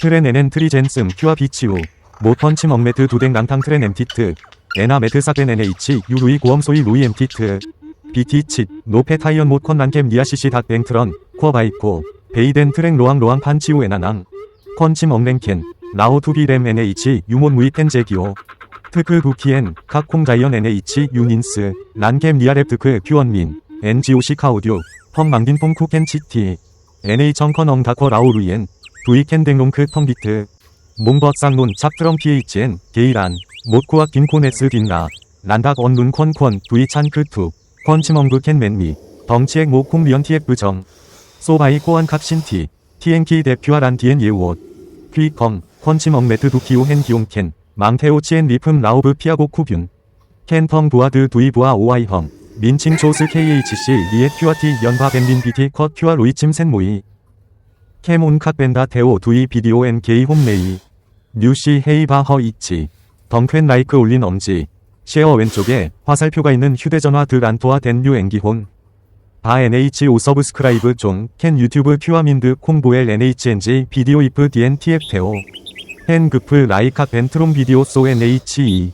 트렌에넨 트리젠슴 큐아 비치우 모펀치 먹매트 두댕 랑탕 트렌 엠티트 에나 메트 사펜 NH 유루이 고엄 소이 루이 엠티트 비티치 노페 타이언 모컨 란캠 니아시시 닷 뱅트런 쿼 바이코 베이덴 트랭 로앙 로앙 판치우 에나낭 펀치 먹랭켄 라오 투비렘 NH 유몬 무이펜 제기오 트크 부키엔 카콩 자이언 NH 유닌스 란캠 리아랩트크 큐언민 NGOC 카우듀 펑 망딘퐁 쿠켄 치티 NH 정컨 엉다커 라오루이엔 두이켄 댕롱크 텅비트 몽버쌍론 찹트럼 PHN 게이란 모쿠아 김코네스 딘라 란닥 언룬 콘콘 두이찬 크투 펀치멍그 켄 맨미 덩치액 모콩 리언 TF 정 소바이 꼬안 캅신티 TNK 대표와 란디엔 예우옷 퀴컴 펀치멍 매트 두키오 헨 기용켄 망테오 치엔 리품 라오브 피아고 쿠뷴 켄펑 부아드 두이부아 오아이헝 민칭 조스 KHC 리에 큐아티 연바 벤빈 비티 컷 큐아 루이침 센모이 캐몬 캅벤다 테오 두이 비디오 엔 게이 홈메이. 뉴시 헤이바 허 이치. 덩퀸 라이크 올린 엄지. 쉐어 왼쪽에 화살표가 있는 휴대전화 드 란토와 덴류 앵기혼. 바 NH 오 서브스크라이브 존캔 유튜브 큐아민드 콩보엘 NHNG 비디오 이프 DNTF 테오. 헨 그프 라이카 벤트롬 비디오 소 NHE